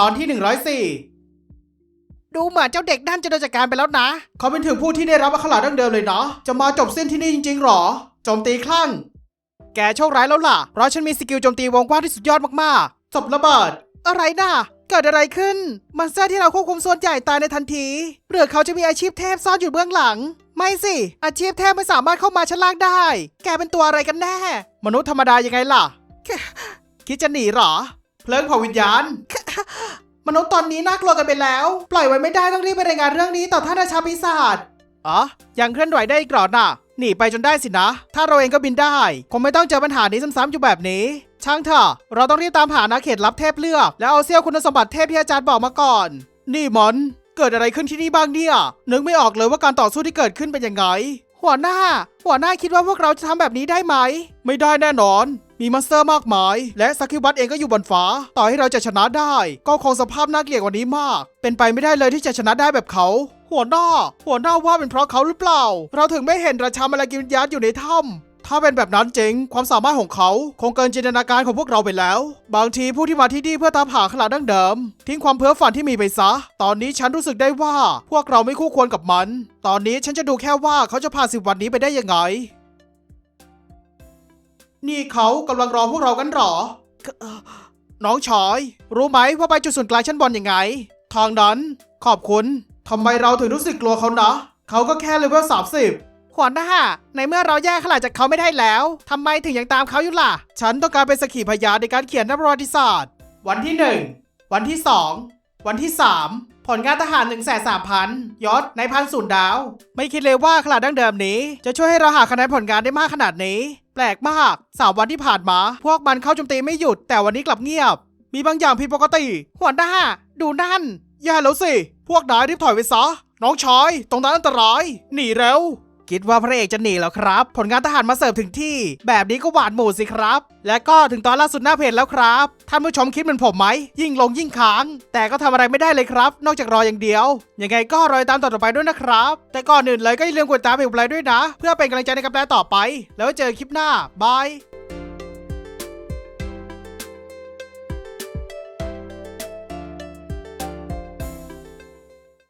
ตอนที่ 104 ดูเหมือนเจ้าเด็กนั่นจะโดนจัดการไปแล้วนะ เขาเป็นถึงผู้ที่ได้รับอัคราดั้งเดิมเลยเนาะจะมาจบสิ้นที่นี่จริงๆหรอโจมตีคลั่ง แกโชคร้ายแล้วล่ะ เพราะฉันมีสกิลโจมตีวงกว้างที่สุดยอดมากๆจบระเบิด อะไรน่ะเกิดอะไรขึ้นมันเซอร์ที่เราควบคุมส่วนใหญ่ตายในทันทีหรือเขาจะมีอาชีพเทพซ่อนอยู่เบื้องหลัง ไม่สิ อาชีพเทพไม่สามารถเข้ามาชั้นล่างได้ แกเป็นตัวอะไรกันแน่ มนุษย์ธรรมดายังไงล่ะ คิดจะหนีเหรอ เพลิงเผาวิญญาณ มนุษย์ตอนนี้น่ากลัวกันไปแล้ว ปล่อยไว้ไม่ได้ต้องรีบไปรายงานเรื่องนี้ต่อท่านราชาปีศาจอ๋อยังเคลื่อนไหวได้อีกหรอน่ะ หนีไปจนได้สินะ ถ้าเราเองก็บินได้ คงไม่ต้องเจอปัญหานี้ซ้ำๆอยู่แบบนี้ ช่างเถอะ เราต้องรีบตามหานาเขตลับเทพเลือก แล้วเอาเซี่ยวคุณสมบัติเทพที่อาจารย์บอกมาก่อน นี่มอน เกิดอะไรขึ้นที่นี่บ้างเนี่ย นึกไม่ออกเลยว่าการต่อสู้ที่เกิดขึ้นเป็นยังไง หัวหน้า หัวหน้าคิดว่าพวกเราจะทำแบบนี้ได้ไหม ไม่ได้แน่นอน มีมอนสเตอร์มากมาย และซักคิวัตเองก็อยู่บนฟ้า ต่อให้เราจะชนะได้ ก็คงสภาพน่าเกลียดกว่านี้มาก เป็นไปไม่ได้เลยที่จะชนะได้แบบเขา หัวหน้า หัวหน้าว่าเป็นเพราะเขาหรือเปล่า เราถึงไม่เห็นราชามาลากินยัดอยู่ในถ้ำถ้าเป็นแบบนั้นจริง ความสามารถของเขา คงเกินจินตนาการของพวกเราไปแล้ว บางทีผู้ที่มาที่นี่เพื่อตามหาขลาดดั้งเดิม ทิ้งความเพ้อฝันที่มีไปซะ ตอนนี้ฉันรู้สึกได้ว่า พวกเราไม่คู่ควรกับมัน ตอนนี้ฉันจะดูแค่ว่าเขาจะผ่านสิบวันนี้ไปได้ยังไง นี่เขากำลังรอพวกเรากันเหรอเอ่อน้องชอย รู้ไหมว่าไปจุดศูนย์กลางชั้นบนยังไง ทางนั้น ขอบคุณทำไมเราถึงรู้สึกกลัวเขานะ เขาก็แค่เลเวล30หัวหน้าในเมื่อเราแยกขลาดจากเขาไม่ได้แล้วทำไมถึงยังตามเขาอยู่ล่ะ ฉันต้องการเป็นสกขีพยานในการเขียนประวัติศาสตร์ วันที่ 1 วันที่ 2 วันที่ 3 ผลงานทหาร1นึ่งแสนสามพันยศในพันศูนย์ดาว ไม่คิดเลยว่าขลาดดั้งเดิมนี้ จะช่วยให้เราหาคะแนนผลงานได้มากขนาดนี้ แปลกมากสามวันที่ผ่านมา พวกมันเข้าโจมตีไม่หยุด แต่วันนี้กลับเงียบ มีบางอย่างผิดปกติ หัวหน้า ดูนั่น อย่าแล้วสิ พวกนายรีบถอยไปซะ น้องชาย ตรงนั้นอันตราย หนีเร็ว คิดว่าพระเอกจะหนีแล้วครับ ผลงานทหารมาเสิร์ฟถึงที่ แบบนี้ก็หวานหมูสิครับ และก็ถึงตอนล่าสุดหน้าเพจแล้วครับ ท่านผู้ชมคิดเหมือนผมไหม ยิ่งลงยิ่งค้าง แต่ก็ทำอะไรไม่ได้เลยครับ นอกจากรออย่างเดียว ยังไงก็รอยตามต่อไปด้วยนะครับ แต่ก่อนอื่นเลยก็อย่าลืมกดติดตามเพจผมเลยด้วยนะ เพื่อเป็นกำลังใจในการแปลต่อไป แล้วเจอคลิปหน้าบาย